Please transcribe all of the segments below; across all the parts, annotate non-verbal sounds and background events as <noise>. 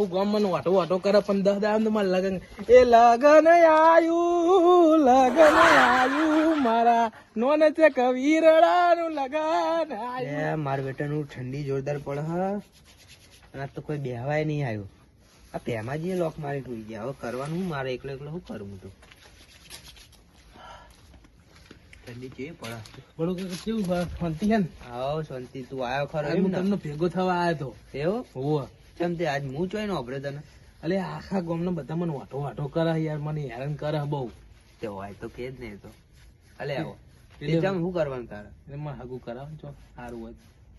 આખું ગામ મને વાટો વાટો કરે પણ દસ તો મારે લગન. એ લગન આયુ લગન આયુ મારા નોન છે કવિરડાનું લગન આયુ. માર બેટાનું ઠંડી જોરદાર પડે હ. અને તો કોઈ બેહવાય નહીં આવ્યું આ પેમાજી લોક મારી ટૂઈ ગયા હવે કરવાનું મારે એકલો એકલો શું કરું હું તો ઠંડી કેવી પડે? બોલો કે કેવું? શાંતિ છે ને? આવો શાંતિ. તું આવ્યો ખરો હું તમને ભેગો થવા આવ્યો તો. એવો? હોવે. કેમ તે આજ હું ચોય ને તને? અલે આખા ગામના બધા મને વાટો વાટો કરે યાર મને હેરાન કરે બહુ. તે હોય તો કે જ નહીં તો. અલે આવો. તે શું કરવાનું તારે? એટલે મને હગું કરાવો છો સારું હોય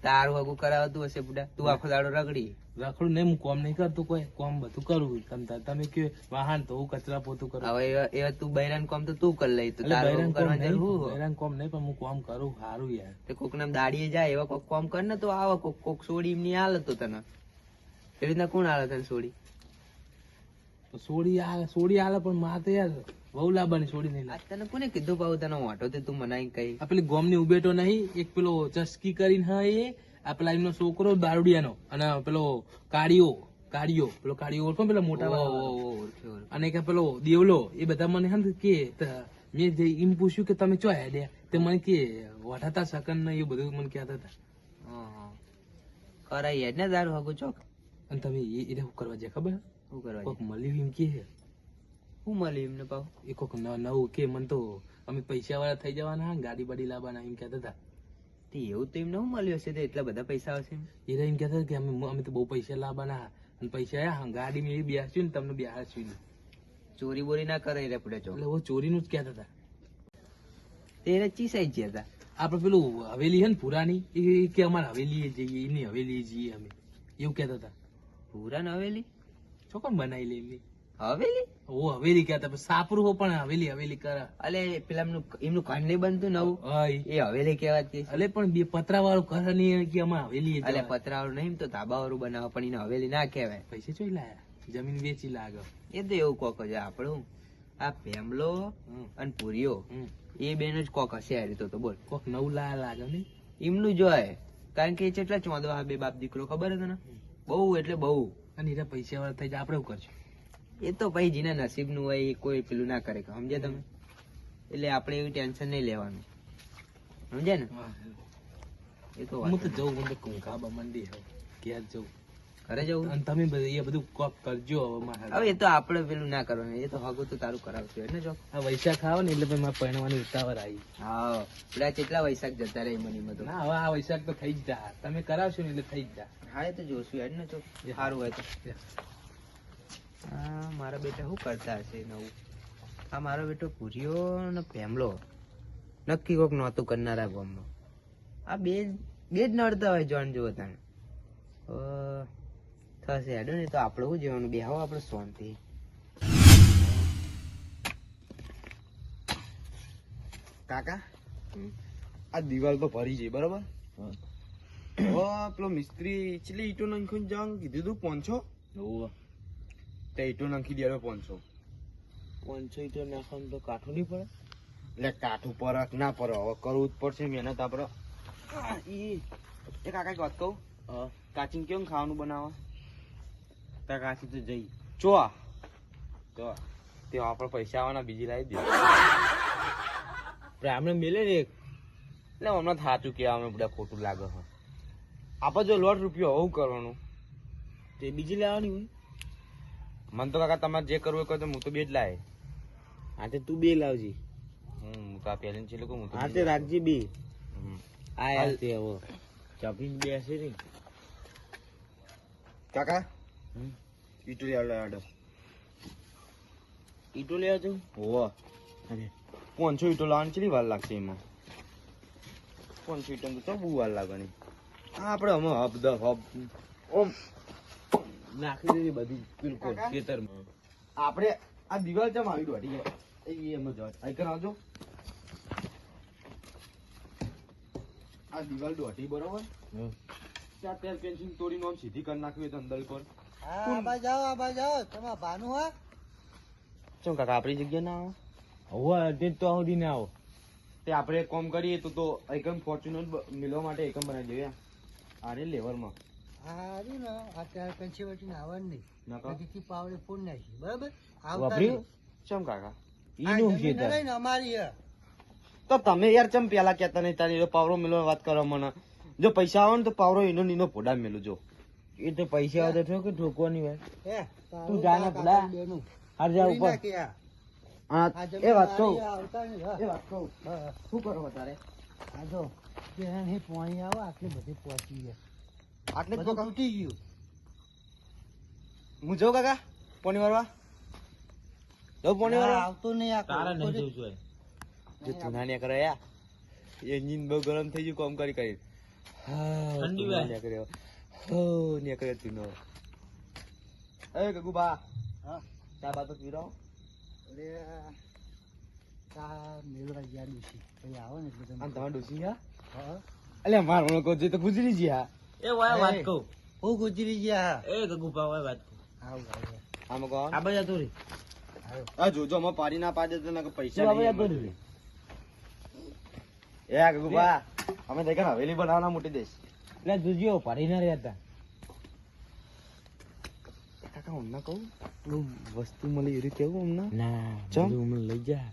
તારું હગું કરાવતું હશે બુડા. તું આખો દાડો રગડી. રખડું નહીં હું કોમ નહીં કરતો કોઈ. કોમ બધું કરું તમ તાર. તમે કે વાહન તો હું કચરા પોતું કરું. હવે એવા તું બૈરાન કોમ તો તું કરી લઈ તો એટલે તારું કરવાની જરૂર બૈરાન કોમ નહીં પણ હું કોમ કરું સારું યાર. તે કોક નામ દાડીએ જાય એવા કોક કોમ કર ને તો આવો કોક કોક સોડી એમની હાલત તને. એવી રીતના કોણ આવે તને સોડી? સોડી આવે સોડી આવે પણ માં યાર બહુ લાવવાની સોડી નહીં તને કોને કીધું પાઉ તને વાંટો તે તું મનાઈ કઈ? આ પેલી ગોમની ઉભેટો નહીં એક પેલો ચસ્કી કરીને હા એ આ પેલા એમનો છોકરો દારૂડિયાનો અને પેલો કાળીઓ કાળીઓ પેલો કાળીઓ ઓળખો પેલા મોટા. અને કે પેલો દેવલો એ બધા મને હે ને કે મેં જે એમ પૂછ્યું કે તમે ચો હેડ્યા તે મને કે વાઠાતા શકન ને એ બધું મને કહેતા હતા. હા, હા. કરાઈ હેડ ને દારૂ હગું ચોક? અને તમે એ એને શું કરવા જાય ખબર? શું કરવા કોક? મળ્યું એમ કે શું મળ્યું એમને પાવ એ કોક નવું કે મને તો અમે પૈસા વાળા થઈ જવાના ગાડી બાડી લાવવાના એમ કહેતા હતા. તે એવું તો એમને શું મળ્યું હશે તે એટલા બધા પૈસા હશે એમ? એ તો એમ કહેતા કે અમે અમે તો બહુ પૈસા લાવવાના અને પૈસા આયા ગાડી મેં બેસ્યું ને તમને બેહાડશું. ચોરી બોરી ના કરે રે પડે એટલે હું ચોરીનું જ કહેતા હતા. તેને ચીસાઈ જ ગયા હતા. આપણે પેલું હવેલી હે ને પુરાની એ કે અમારે હવેલી જઈએ એની હવેલી જઈએ અમે. એવું કહેતા હતા. પૂરા ને હવેલી? ચોકન બનાવી લે એમની? હવેલી? ઓ હવેલી કહેતા સાપરું હો પણ હવેલી હવેલી કરે. અલે પેલા એમનું એમનું ઘર નહીં બનતું નવું. એ હવેલી કહેવાતી કે અલે પણ બે પતરા વાળું ઘર નહીં કે અમાર હવેલી અલે પતરા વાળું નહીં તો ધાબાવાળું બનાવે પણ એને હવેલી ના કહેવાય. પૈસા ચોઈ લાયા? જમીન વેચી લાગે એ તો એવું કોક છે આપણું. આ પેમલો. અને પૂરીઓ. એ બેન જ કોક હશે આ રીતે તો બોલ. કોક નવું લાયા લાગે નહીં? એમનું જોય કારણ કે એ ચેટલા ચોંદવા આ બે બાપ દીકરો ખબર હતો ને બહુ એટલે બહુ. અને એના પૈસા વાળા થઈ જાય આપણે શું કરશું? એ તો ભાઈ જેના નસીબનું હોય એ કોઈ પેલું ના કરે. સમજે તમે? એટલે આપણે એવી ટેન્શન નહીં લેવાનું. સમજે ને? એ તો હું તો જઉં હું તો કુંકાબા મંડી હવે ક્યાં જઉં. ઘરે જવું? અને તમે બધું એ બધું કોક કરજો હવે એ તો આપણે પેલું ના કરવાનું એ તો હગું તો તારું કરાવશું એટલે જો? આ વૈશાખ આવે ને એટલે ભાઈ મારે પરણવાની ઉતાવળ આવી. હા પેલા કેટલા વૈશાખ જતા રહે મની બધું ના હવે આ વૈશાખ તો થઈ જ જા. તમે કરાવશો ને એટલે થઈ જ જા. હા એ તો જોશું એટલે તો સારું હોય તો. હા મારા બેટા શું કરતા હશે નવું? આ મારો બેટો પૂર્યો ને પેમલો. નક્કી કોક નહોતું કરનારા ગામમાં. આ બે બે જ નડતા હોય જોણ જુઓ તને થશે. હેડો ને તો આપણે શું જવાનું બેહાવો આપણે શાંતિ. કાકા આ દિવાલ તો ભરી છે બરોબર? હવે પેલો મિસ્ત્રી ચેટલી ઈટો નાખીને જવાનું કીધું તું પાંચસો? તે ઈટો નાખી દેલો પાંચસો. પાંચસો ઈટો નાખવાનું તો કાઠું નહીં પડે? એટલે કાઠું પડે ના પર હવે કરવું જ પડશે મહેનત આપણે એ કાકા એક વાત કહું. કાચીને કેવું ખાવાનું બનાવવા? તા કાચી તો જઈ. ચો તો તે આપણે પૈસા આવવાના બીજી લાવી દે. આપણે મેલે ને એટલે હમણાં થાચું કે અમે બધા ખોટું લાગે છે. આપણે જો લોટ રૂપિયો હોવું કરવાનું? તે બીજી લાવવાની હોય. મને તો કાકા તમારે જે કરવું હોય કહો તો હું તો બે જ લાવે હા તે તું બે લાવજી. હું હું તો આ પહેલી છે લોકો હું તો હા તે રાખજી બે. આ તે હવે. ચપીને બેસે ને કાકા? ઈટુ લેવડો લેવડો ઈટો લેવા જવું હોવ. અરે. પાંચસો ઈટો લાવવાની કેટલી વાર લાગશે એમાં? પાંચસો ઈટો તો બહુ વાર લાગવાની. આ આપણે અમે હબ ધ હબ ઓમ. નાખી દેવી બધી બિલકુલ. ખેતરમાં. આપણે આ દિવાલ ચમ આવી દોડી જાય એ એમ જ હોય આઈ કર આવજો આ દિવાલ દોઢી બરોબર. ત્યાં તેલ પેન્સિલ તોડીને આમ સીધી કરી નાખવી હોય તો અંદર હા? શું કાકા આપણી જગ્યા ના આવો? હવે તે તો સુધી ને આવો. તે આપણે એક કામ કરીએ તો તો એકમ ફોર્ચ્યુનર મિલવા માટે એકમ બનાવી દઈએ આરે લેવલમાં. ને અત્યારે પંચવટી આવવાનું નહીં. નકર નદીથી પાવડે ફોન નાખી. બરાબર? આવતા નહીં. ચમ કાકા? ઈનું અમારી હે. તો તમે યાર ચમ પેલા કેતા નહીં તારી પાવરો મિલવા વાત કરો મને. જો પૈસા આવે ને તો પાવરો એનો નીનો ફોડા મેલું જો એ તો પૈસા આવે તો કે ઠોકવાની હોય તું જાને. કાકા હાર જા ઉપર. એ વાત કહું. એ વાત કહું. શું કરો તારે આ જો નહીં પાણી આવે આટલી બધી પહોંચી ગયા આટલે તો તૂટી ગયું. હું જાઉં કાકા? પોણી વારવા જાઉં પોણી ના, આવતો નહીં આ તારા નહીં જવું જોઈએ. જો તુના કરે યા. એન્જિન બહુ ગરમ થઈ ગયું કામ કરી કરી. ઠંડી વાય. કર્યો હો ni aku તુનો એ Eh, બા Guba. Hah? બા તો પીરો Dia આ મેળવા ગયા ડૂસી. પછી આવે ને એટલે તમે- તમારે ડોસી હા હા. અલ્યા માર મને કહો તો ગુજરી જી હા એ વાય વાત. કહું હું ગુજરી ગયા એ ગગુપા વાય વાત કહું આવું આવું આમ કહો આ બાજુ તું રે આ જોજો અમે પાડી ના પાડે તો નકર પૈસા નહીં એ ગગુ બા અમે દેખા હવેલી બનાવવાના મોટી દેશ એટલે જુજીઓ પડી ના રહેતા કાકા હમણાં કહું? પેલું વસ્તુ મળી એવી કેવું હમણાં? ના ચાલ બધું લઈ જા.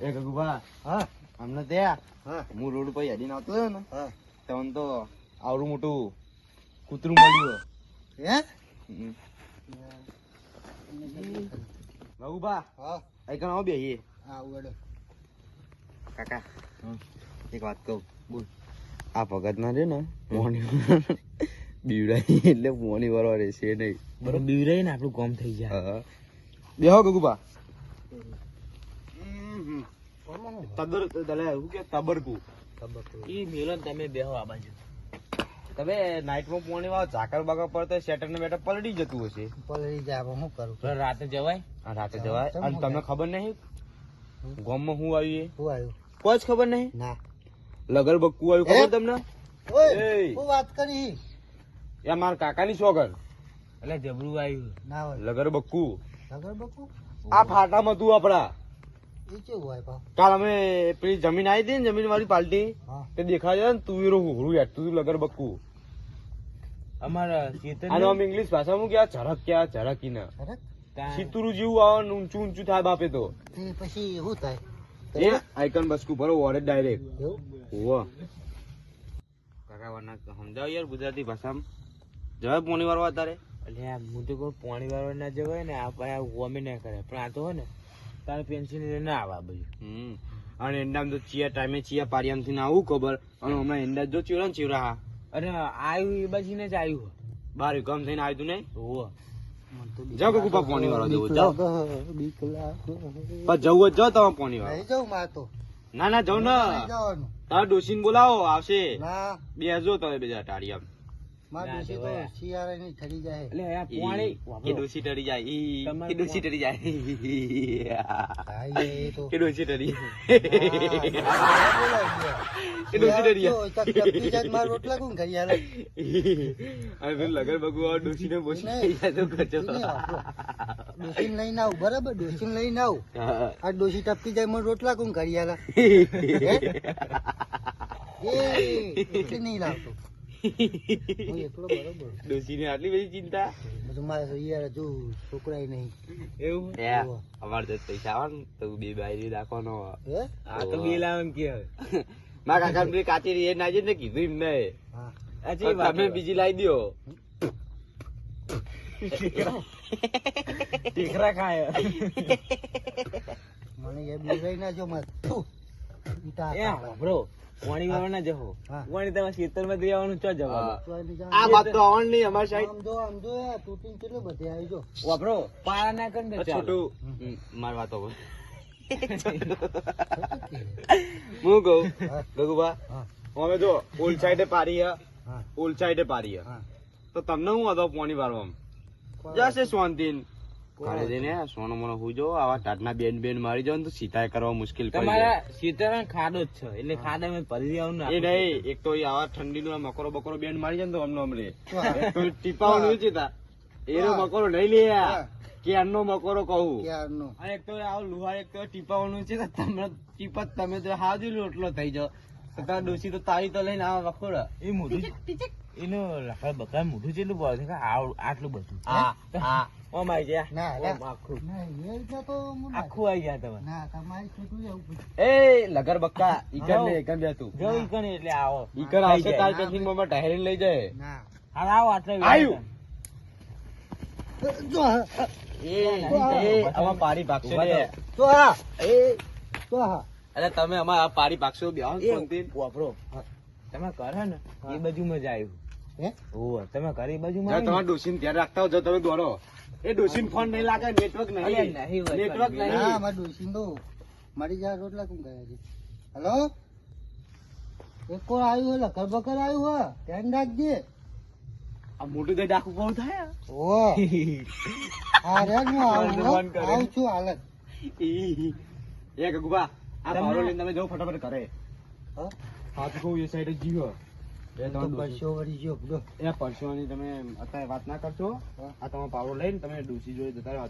એ ગગુભા હા? અમને ત્યાં હા રોડ પર હેડીને આવતો હતો ને હા. તમને તો આવડું મોટું કૂતરું મળ્યું હે? ગગુભા હા. અહીં કણ આવો બે. કાકા એક વાત કહું બોલ. આ ભગત ના રે ને મોની બીવડાઈ એટલે મોની વાળવા રહેશે નહીં. બરોબર બીવડાઈ ને આપણું કામ થઈ જાય. હા. બેહો ગગુબા તબર દલે શું કે તબરકુ. ખબર ઈ તમે બેહો આ બાજુ. તમે નાઈટમાં પોણી વાળો ઝાકર બાકર પર શેટર ને બેટર પલટી જતું હશે. પલળી જાય હું કરું? રાતે જવાય? આ રાતે જવાય. અને હું તમને ખબર નહીં? ગામમાં હું આવ્યું શું આવ્યું. કોઈ ખબર નહીં? ના. લગર બક્કુ આવ્યું ખબર તમને? હું વાત કરી? યા મારા કાકાની છોકર એટલે જબરું આવ્યું. ના હોય. લગર બક્કુ. નગર બકુ આ ફાટામાં તું આપડા એ કેવું હોય પાવ કાલ અમે પેલી જમીન આવી હતી ને જમીન વાળી પાલટી તે દેખાય ને તુવેરો હુહરું યાર તું લગર બક્કુ. અમારા ચેતન આમ ઇંગ્લિશ ભાષામાં ક્યાં ઝરક ક્યાં ઝરકી? ના ખરેખર? જેવું આવે ઊંચું ઊંચું થાય બાપે તો. પછી એવું થાય? એ આઇકન બસ ઉપર વોરે ડાયરેક્ટ ઓવા ઓવો કાકા વરના સમજાવ યાર ગુજરાતી ભાષામાં. જવાય પોણી વાળવા તારે એટલે હું તો કોઈ પોણી વાળવા ના જવાય ને આ પાછા ગોમે ના કરે. પણ આ તો હોય ને તારે પેન્સિલ ના આવા બધું. હમ. અને એંડામ તો ચિયા ટાઈમે ચિયા પારિયામથી ના આવું ખબર. અને હમણાં એંડા જો ચીવડા ને ચીવડા હા. અને આવ્યું એ બાજીને જ આવ્યું બાર ગમ થઈને આવ્યું નહીં? બીક જાઓ કે કુપા પોણી વાળો જવું જાઓ. બસ જવું જ જાઓ તમે પોણી વાળવા નહીં જાઉં મારે તો. ના ના જાઉં ને. તારા ડોસીને બોલાવો આવશે. ના. બે હજો તમે બીજા ટાળિયા મારે ના ડોશી તો જવાય. શિયાળાની ઠરી જાય એટલે આ પાણી એ ડોસી ટરી જાય એ ડોસી ટરી જાય હા, એ તો એ ડોસી. એ ડોસી જાય રોટલા કોણ કરી આલે? લગન ડોસી ને બોસી તો. ડોશીને લઈને આવું બરાબર ડોસી લઈને આવું. આ ડોસી ટપકી જાય મને રોટલા કોણ કરી આલે? <laughs> એ એટલે નહીં લાવતો હું એકલો ને આટલી બધી ચિંતા? બધું મારે યાર જો છોકરાય નહીં. એવું? અમારે તો પૈસા આવે ને તો બે બાયરી રાખવાનો આ તો બે લાવન કે <laughs> મારા કાકા પેલી કાચી રીએ ના ને કીધું એમને હા. આ ચેવી વાત તમે બીજી લાવી દો ટીકરા <laughs> ખાય. મને એ બોલાઈ ના જો મત. પાણી વાળવા ના જવો વાણી તમારે ખેતરમાં માં આવવાનું ચો જવાનું? આ વાત તો આવવાનું નહીં અમારી સાઈડ. સમજો સમજો તૂટીને કેટલું બધે આવી જો. વાપરો પારા ના કરે ને છોટું. મારી વાતો બોલ. હું કહું? હા. ગગુબા અમે જો ઓલ સાઈડે પારી ઓલ સાઈડે પારી હા. તો તમને હું હતો પોણી વાળવામાં જશે શાંતિ ઘરે જઈને સોનો મોનો હુજો આવા ટાટના બેન બેન મારી જાવ તો સીતાય કરવા મુશ્કેલ પડી તમારા ખાડો જ છે એટલે ખાડામાં ભરી આવું ને એ નહીં એક તો આવા ઠંડીનું મકરો બકરો બેન મારી જાય તો અમને તો ટીપાવાનું છે તા એનો મકરો નહીં લે આ. હા. કે આનો મકરો કહું? ક્યારનો? અને એક તો આવું લુહાર એક તો ટીપાવાનું છે તમને તમને જ તમે તો હાજુ રોટલો થઈ જાવ તો ડોસી તો તારી તો લઈને આવા વખોડા. એ મોઢું એનું લખા બકરા મોઢું જેટલું ભાવ છે આટલું બધું. હા? હા. ઓમ આઈ ગયા. ના ઓમ આખું. ના, એ રીતના તો આખું આઈ ગયા તમે. ના તમારી છોટું એવું એ લગર બક્કા ઈકર ને ઈકર બે જો ઈકર એટલે આવો. ઈકર આવશે તાર ટિફિનમાં ટાયરીને લઈ જાય. ના. હા આવો આટલે આયુ. જો એ એ આમાં પારી ભાગશો ને તો હા. એ. તો હા. અરે તમે આમાં પારી ભાગશો બે વાપરો તમે કરે ને એ બાજુ મજા આવ્યું હે? તમે કરી બાજુ જો તમારે ડોશીને ધ્યાન રાખતા હો જો તમે દોડો. એ ડોશીને ફોન નહીં લાગે નેટવર્ક નહીં. નેટવર્ક નહીં હા મારા ડોશીને તો મારી જા રોટલા કેમ ગયા છે? હલો? એક કોણ આવ્યું હોય લખર બકર આવ્યું હોય ધ્યાન રાખજે. આ મોટું દે ડાકુ બહુ થાય ઓ હા રે હું આવું હો. આવું છું હાલત એ ગગુબા આ પાવરો લઈને તમે જાઓ ફટાફટ કરે હા? હાથ કહું એ સાઈડ જીવો. પરસોની તમે અત્યારે વાત ના કરશો? આ લઈને તમે ડોસી જતા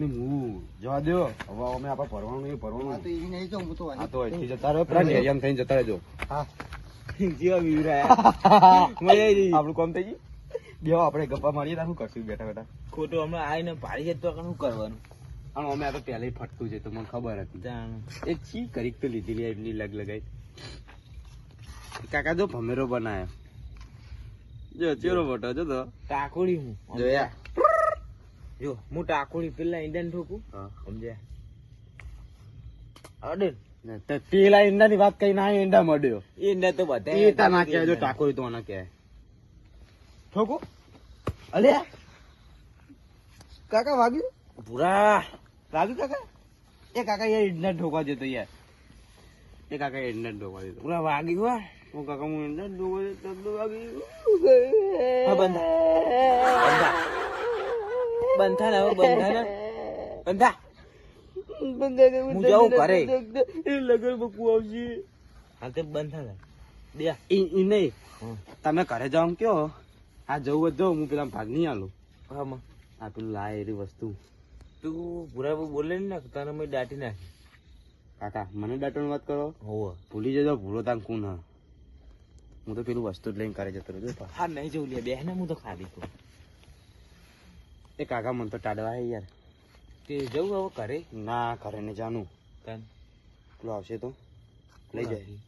હું જવા દો હવે અમે આપણે ભરવાનું એ ભરવાનું તો એ નહીં જાઉં હું તો આ તો અહીંથી જતા રહ્યો પેલા નેરિયામ થઈને જતા રહેજો. હા. જીવા બીવરાયા <laughs> મજા આવી ગઈ. આપણું કામ થઈ ગયું? બેહો આપણે ગપ્પા મારીએ તાર. શું કરશું? બેઠા બેઠા. ખોટું હમણાં આવીને પાડી જતો તો શું કરવાનું? અને અમે આ તો પહેલા ફટતું છે તો મને ખબર હતી. એ ચી કરી તો લીધી એટલી લગ લગાઈ. કાકા જો ભમેરો બનાયો. જો ચેરો બટો જો તો. ટાકોડી હું જોયા જો હું ટાકોડી પેલા ઈંડા ઠોકું સમજ્યા? અડે ને ઈંડા ની વાત કઈ ના ઈંડા મળ્યો. ઈંડા તો બધા એ ના કહેવાય જો ટાકોડી તો ના કહેવાય. ઠોકું. અલે કાકા વાગ્યું? પૂરા. વાગ્યું કાકા? એ કાકા યાર ઈંડા ઠોકવા જતો યાર. એ કાકા ઈંડા ઠોકવા જતો. પૂરા વાગી ગયા હું કાકા હું ઈંડા lagi. Ah, bantah. Bantah. Bantah બંધા. bantah lah. ને ને બંધા. હું જાઉં ઘરે. લગન બકુ આવશે. હાલ તે બંધા ને દે ઈ નહીં. તમે ઘરે એમ કયો આ જવું જ જાઉં હું પેલા ભાગ નહીં આલું. હા માં. આ પેલું લાય એરી વસ્તુ. તું ભૂરા બોલે ને તને મેં દાટી નાખી કાકા મને દાટવાની વાત કરો. હોવ. ભૂલી જજો ભૂલો તાન કોણ હા તો પેલું વસ્તુ જ લઈને કરે જતો રહ્યો હા નહીં જવું લે બે ને હું તો ખાલી તું એ કાકા મને તો ટાડવા હે યાર. તે જવું હવે ઘરે? ના ઘરે ને જાનું તને પેલું આવશે તો. લઈ જાય.